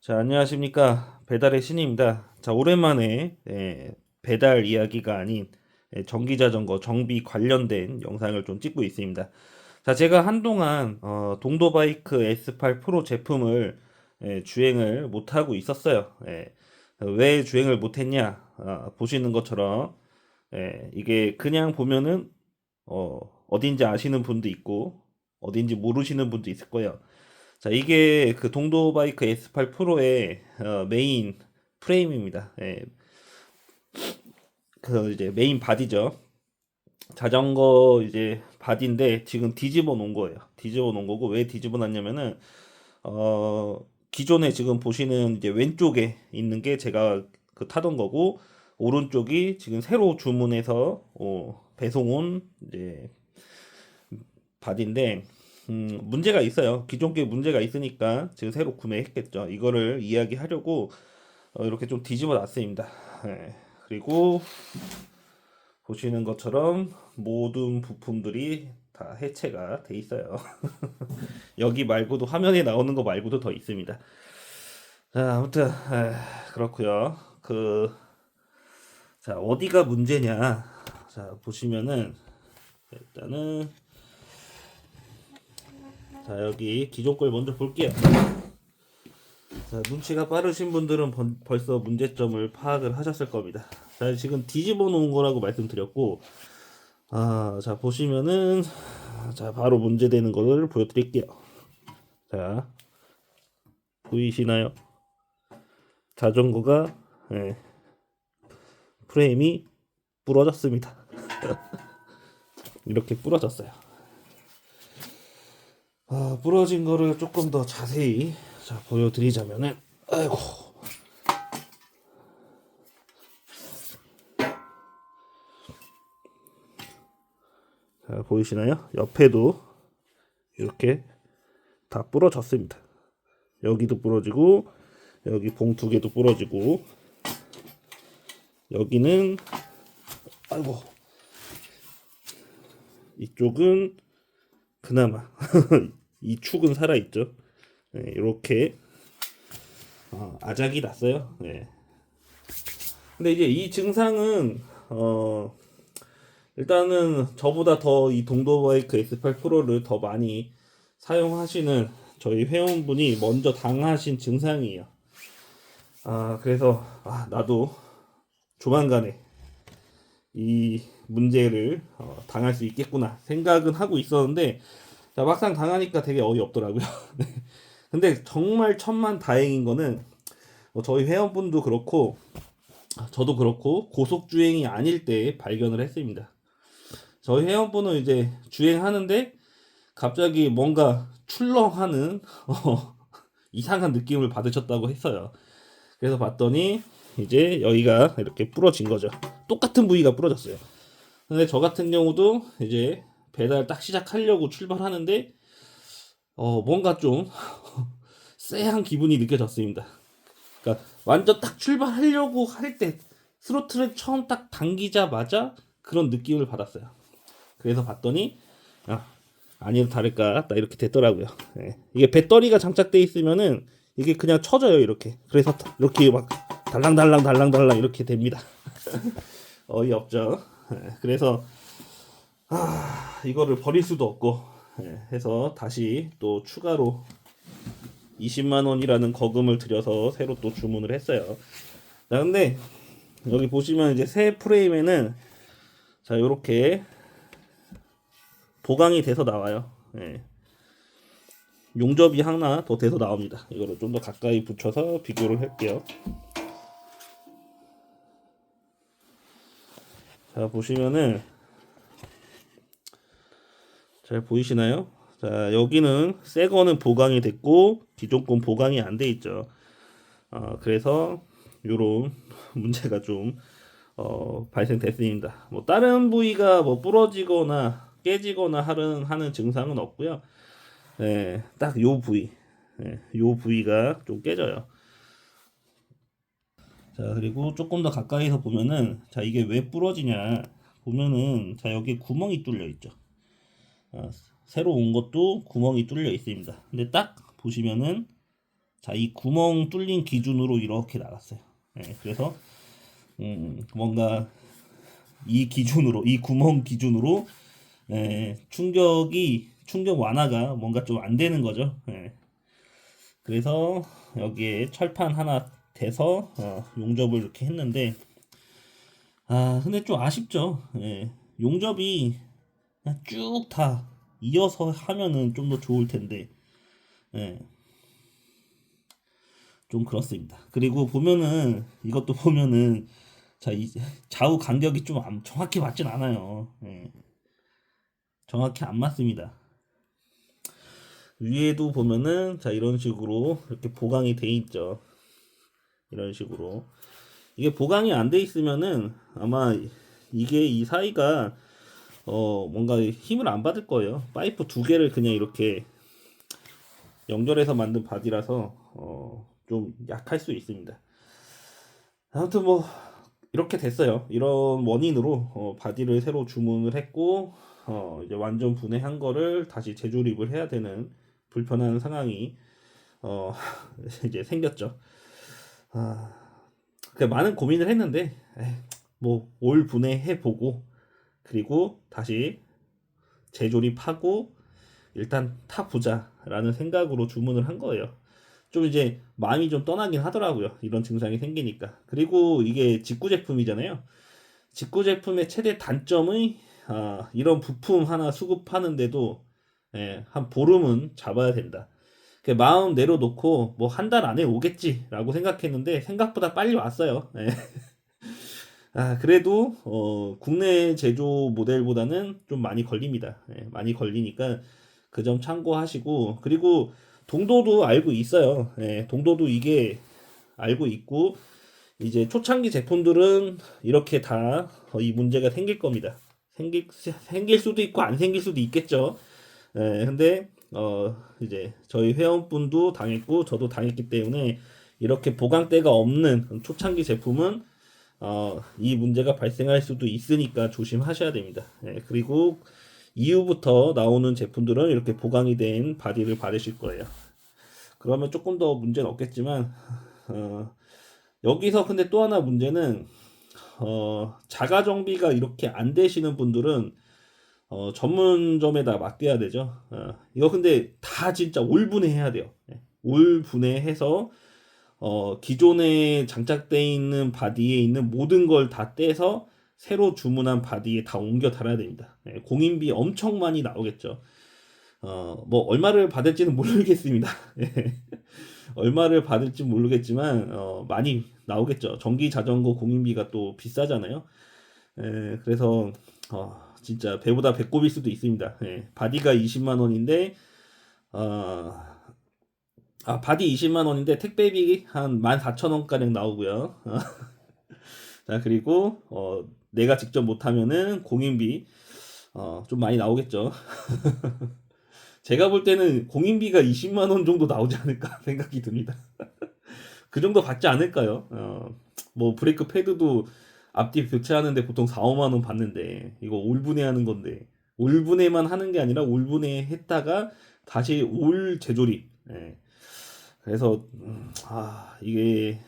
자, 안녕하십니까. 배달의 신입니다. 자, 오랜만에 예, 배달 이야기가 아닌 예, 전기자전거 정비 관련된 영상을 좀 찍고 있습니다. 자, 제가 한동안 어, 동도바이크 S8 프로 제품을 예, 주행을 못하고 있었어요. 예, 왜 주행을 못했냐? 아, 보시는 것처럼 예, 이게 그냥 보면은 어, 어딘지 아시는 분도 있고 어딘지 모르시는 분도 있을 거예요. 자, 이게 그 동도 바이크 S8 프로의 어, 메인 프레임입니다. 예, 그 이제 메인 바디죠. 자전거 이제 바디인데 지금 뒤집어 놓은 거예요. 뒤집어 놓은 거고 왜 뒤집어 놨냐면은 어 기존에 지금 보시는 이제 왼쪽에 있는 게 제가 그 타던 거고 오른쪽이 지금 새로 주문해서 어, 배송 온 이제 바디인데 음, 문제가 있어요. 기존 게 문제가 있으니까 지금 새로 구매했겠죠. 이거를 이야기하려고 어, 이렇게 좀 뒤집어 놨습니다. 예. 그리고 보시는 것처럼 모든 부품들이 다 해체가 돼 있어요. 여기 말고도 화면에 나오는 거 말고도 더 있습니다. 자, 아무튼 에, 그렇고요. 그 자, 어디가 문제냐? 자, 보시면은 일단은 자, 여기 기존 걸 먼저 볼게요. 자, 눈치가 빠르신 분들은 벌, 벌써 문제점을 파악을 하셨을 겁니다. 자, 지금 뒤집어 놓은 거라고 말씀드렸고, 아, 자, 보시면은, 자, 바로 문제되는 거를 보여드릴게요. 자, 보이시나요? 자전거가, 예, 프레임이 부러졌습니다. 이렇게 부러졌어요. 아, 부러진 거를 조금 더 자세히 자, 보여드리자면은, 아이고. 자, 보이시나요? 옆에도 이렇게 다 부러졌습니다. 여기도 부러지고, 여기 봉 두 개도 부러지고, 여기는, 아이고. 이쪽은 그나마 이 축은 살아 있죠. 네, 이렇게 어, 아작이 났어요. 네. 근데 이제 이 증상은 어 일단은 저보다 더 이 동도바이크 S8 프로를 더 많이 사용하시는 저희 회원분이 먼저 당하신 증상이에요. 아 그래서 아 나도 조만간에 이 문제를 어, 당할 수 있겠구나 생각은 하고 있었는데 자, 막상 당하니까 되게 어이없더라고요. 네. 근데 정말 천만 다행인 거는 뭐 저희 회원분도 그렇고 저도 그렇고 고속 주행이 아닐 때 발견을 했습니다. 저희 회원분은 이제 주행하는데 갑자기 뭔가 출렁하는 어, 이상한 느낌을 받으셨다고 했어요. 그래서 봤더니 이제 여기가 이렇게 부러진 거죠. 똑같은 부위가 부러졌어요. 근데 저 같은 경우도 이제 배달 딱 시작하려고 출발하는데 어 뭔가 좀 쎄한 기분이 느껴졌습니다. 그러니까 완전 딱 출발하려고 할 때 스로틀을 처음 딱 당기자마자 그런 느낌을 받았어요. 그래서 봤더니 아, 아니도 다를까 딱 이렇게 됐더라고요. 예. 이게 배터리가 장착돼 있으면은 이게 그냥 쳐져요 이렇게. 그래서 이렇게 막 달랑달랑 달랑달랑 이렇게 됩니다. 어이없죠. 예. 그래서 아, 이거를 버릴 수도 없고 예, 해서 다시 또 추가로 20만 원이라는 거금을 들여서 새로 또 주문을 했어요. 자, 근데 여기 보시면 이제 새 프레임에는 자, 요렇게 보강이 돼서 나와요. 예. 용접이 하나 더 돼서 나옵니다. 이거를 좀 더 가까이 붙여서 비교를 할게요. 자, 보시면은 잘 보이시나요? 자, 여기는 새 거는 보강이 됐고 기존 건 보강이 안 돼 있죠. 어, 그래서 요런 문제가 좀 어, 발생됐습니다. 뭐 다른 부위가 뭐 부러지거나 깨지거나 하는 하는 증상은 없고요. 네, 딱 요 부위, 네, 요 부위가 좀 깨져요. 자, 그리고 조금 더 가까이서 보면은 자 이게 왜 부러지냐 보면은 자 여기 구멍이 뚫려 있죠. 어, 새로 온 것도 구멍이 뚫려 있습니다. 근데 딱 보시면은 자, 이 구멍 뚫린 기준으로 이렇게 나갔어요. 예, 그래서 음, 뭔가 이 기준으로 이 구멍 기준으로 예, 충격이 충격 완화가 뭔가 좀 안 되는 거죠. 예. 그래서 여기에 철판 하나 대서 어, 용접을 이렇게 했는데 아 근데 좀 아쉽죠. 예. 용접이 쭉 다 이어서 하면은 좀 더 좋을 텐데 예. 좀 그렇습니다. 그리고 보면은 이것도 보면은 자, 이 좌우 간격이 좀 안- 정확히 맞진 않아요. 예. 정확히 안 맞습니다. 위에도 보면은 자 이런 식으로 이렇게 보강이 돼 있죠. 이런 식으로 이게 보강이 안 돼 있으면은 아마 이게 이 사이가 어 뭔가 힘을 안 받을 거예요. 파이프 두 개를 그냥 이렇게 연결해서 만든 바디라서 어 좀 약할 수 있습니다. 아무튼 뭐 이렇게 됐어요. 이런 원인으로 어, 바디를 새로 주문을 했고 어, 이제 완전 분해한 거를 다시 재조립을 해야 되는 불편한 상황이 어, 이제 생겼죠. 아, 그 많은 고민을 했는데 뭐 올 분해해 보고 그리고 다시 재조립하고 일단 타 보자라는 생각으로 주문을 한 거예요. 좀 이제 마음이 좀 떠나긴 하더라고요. 이런 증상이 생기니까. 그리고 이게 직구 제품이잖아요. 직구 제품의 최대 단점의 아, 이런 부품 하나 수급하는데도 예, 한 보름은 잡아야 된다. 그 마음 내려놓고 뭐 한 달 안에 오겠지라고 생각했는데 생각보다 빨리 왔어요. 예. 아 그래도 어, 국내 제조 모델보다는 좀 많이 걸립니다. 예, 많이 걸리니까 그 점 참고하시고 그리고 동도도 알고 있어요. 예, 동도도 이게 알고 있고 이제 초창기 제품들은 이렇게 다 이 문제가 생길 겁니다. 생길 생길 수도 있고 안 생길 수도 있겠죠. 예, 근데 어 이제 저희 회원분도 당했고 저도 당했기 때문에 이렇게 보강대가 없는 초창기 제품은 어, 이 문제가 발생할 수도 있으니까 조심하셔야 됩니다. 예, 그리고 이후부터 나오는 제품들은 이렇게 보강이 된 바디를 받으실 거예요. 그러면 조금 더 문제는 없겠지만 어, 여기서 근데 또 하나 문제는 어, 자가 정비가 이렇게 안 되시는 분들은 어, 전문점에다 맡겨야 되죠. 어, 이거 근데 다 진짜 올분해해야 돼요. 예, 올분해해서 어, 기존에 장착되어 있는 바디에 있는 모든 걸 다 떼서 새로 주문한 바디에 다 옮겨 달아야 됩니다. 예, 공인비 엄청 많이 나오겠죠. 어, 뭐 얼마를 받을지는 모르겠습니다. 예. 얼마를 받을지 모르겠지만 어, 많이 나오겠죠. 전기 자전거 공인비가 또 비싸잖아요. 예, 그래서 어, 진짜 배보다 배꼽일 수도 있습니다. 예, 바디가 20만 원인데 어, 아 바디 20만 원인데 택배비 한 14,000원 가량 나오고요. 자 그리고 어, 내가 직접 못 하면은 공인비 어, 좀 많이 나오겠죠. 제가 볼 때는 공인비가 20만 원 정도 나오지 않을까 생각이 듭니다. 그 정도 받지 않을까요? 어, 뭐 브레이크 패드도 앞뒤 교체하는데 보통 4, 5만 원 받는데 이거 올분해 하는 건데 올분해만 하는 게 아니라 올분해 했다가 다시 올 재조립. 예. 그래서 음, 아 이게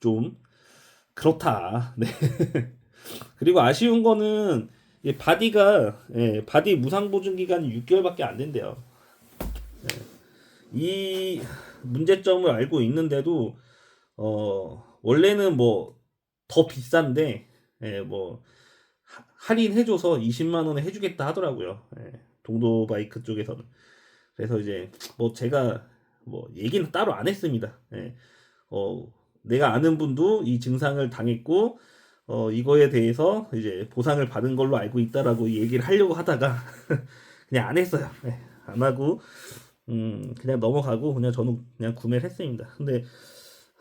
좀 그렇다. 네. 그리고 아쉬운 거는 이 바디가 예, 바디 무상 보증 기간이 6개월밖에 안 된대요. 예. 이 문제점을 알고 있는데도 어 원래는 뭐 더 비싼데 예, 뭐 하- 할인해줘서 20만 원에 해주겠다 하더라고요. 예, 동도 바이크 쪽에서는. 그래서 이제 뭐 제가 뭐 얘기는 따로 안 했습니다. 예. 어 내가 아는 분도 이 증상을 당했고 어 이거에 대해서 이제 보상을 받은 걸로 알고 있다라고 얘기를 하려고 하다가 그냥 안 했어요. 예, 안 하고 음 그냥 넘어가고 그냥 저는 그냥 구매를 했습니다. 근데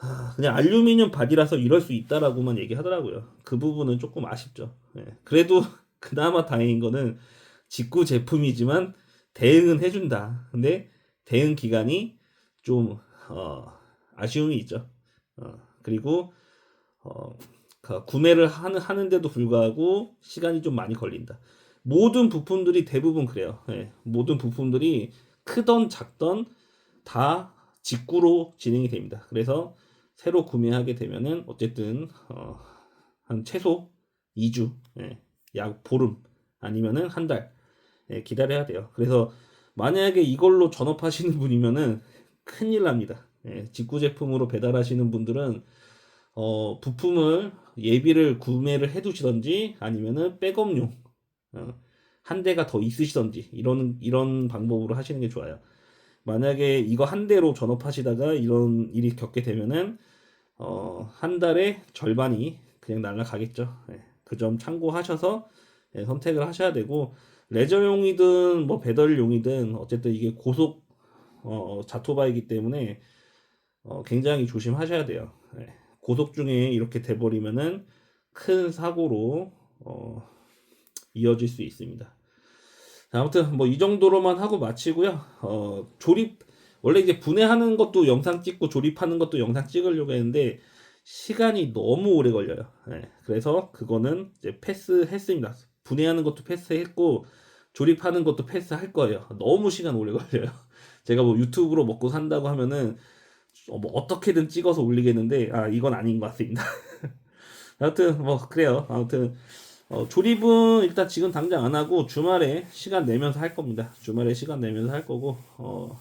아, 그냥 알루미늄 바디라서 이럴 수 있다라고만 얘기하더라고요. 그 부분은 조금 아쉽죠. 예. 그래도 그나마 다행인 거는 직구 제품이지만 대응은 해준다. 근데 대응 기간이 좀 어, 아쉬움이 있죠. 어, 그리고 어, 그 구매를 하는, 하는데도 불구하고 시간이 좀 많이 걸린다. 모든 부품들이 대부분 그래요. 예, 모든 부품들이 크던 작던 다 직구로 진행이 됩니다. 그래서 새로 구매하게 되면은 어쨌든 어, 한 최소 2주, 예, 약 보름 아니면은 한달 예, 기다려야 돼요. 그래서 만약에 이걸로 전업하시는 분이면은 큰일 납니다. 예, 직구 제품으로 배달하시는 분들은 어, 부품을 예비를 구매를 해두시던지 아니면은 백업용 어, 한 대가 더 있으시던지 이런 이런 방법으로 하시는 게 좋아요. 만약에 이거 한 대로 전업하시다가 이런 일이 겪게 되면은 어, 한 달에 절반이 그냥 날라가겠죠. 예, 그점 참고하셔서 예, 선택을 하셔야 되고 레저용이든 뭐 배달용이든 어쨌든 이게 고속 어, 자토바이기 때문에 어, 굉장히 조심하셔야 돼요. 예, 고속 중에 이렇게 돼버리면은 큰 사고로 어, 이어질 수 있습니다. 자, 아무튼 뭐 이 정도로만 하고 마치고요. 어, 조립 원래 이제 분해하는 것도 영상 찍고 조립하는 것도 영상 찍으려고 했는데 시간이 너무 오래 걸려요. 예, 그래서 그거는 이제 패스했습니다. 분해하는 것도 패스했고 조립하는 것도 패스할 거예요. 너무 시간 오래 걸려요. 제가 뭐 유튜브로 먹고 산다고 하면은 어, 뭐 어떻게든 찍어서 올리겠는데 아 이건 아닌 것 같습니다. 아무튼 뭐 그래요. 아무튼 어, 조립은 일단 지금 당장 안 하고 주말에 시간 내면서 할 겁니다. 주말에 시간 내면서 할 거고 어,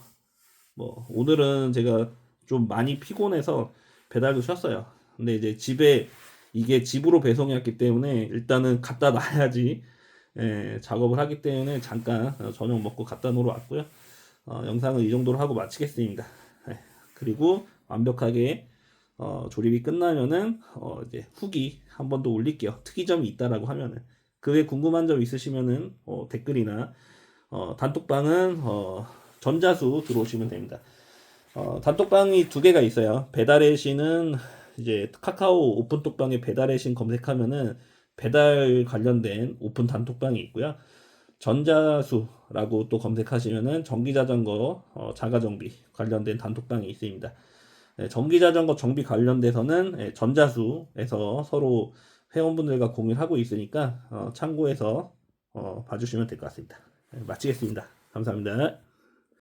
뭐 오늘은 제가 좀 많이 피곤해서 배달도 쉬었어요. 근데 이제 집에 이게 집으로 배송이 왔기 때문에 일단은 갖다 놔야지 예, 작업을 하기 때문에 잠깐 어, 저녁 먹고 갖다 놓으러 왔고요. 어, 영상은 이 정도로 하고 마치겠습니다. 예, 그리고 완벽하게 어, 조립이 끝나면은 어, 이제 후기 한 번 더 올릴게요. 특이점이 있다라고 하면은 그외 궁금한 점 있으시면은 어, 댓글이나 어, 단톡방은 어, 전자수 들어오시면 됩니다. 어, 단톡방이 두 개가 있어요. 배달의 신은 이제 카카오 오픈 톡방에 배달의 신 검색하면은 배달 관련된 오픈 단톡방이 있고요. 전자수라고 또 검색하시면은 전기자전거 어, 자가정비 관련된 단톡방이 있습니다. 네, 전기자전거 정비 관련돼서는 예, 전자수에서 서로 회원분들과 공유를 하고 있으니까 어, 참고해서 어, 봐주시면 될 것 같습니다. 네, 마치겠습니다. 감사합니다.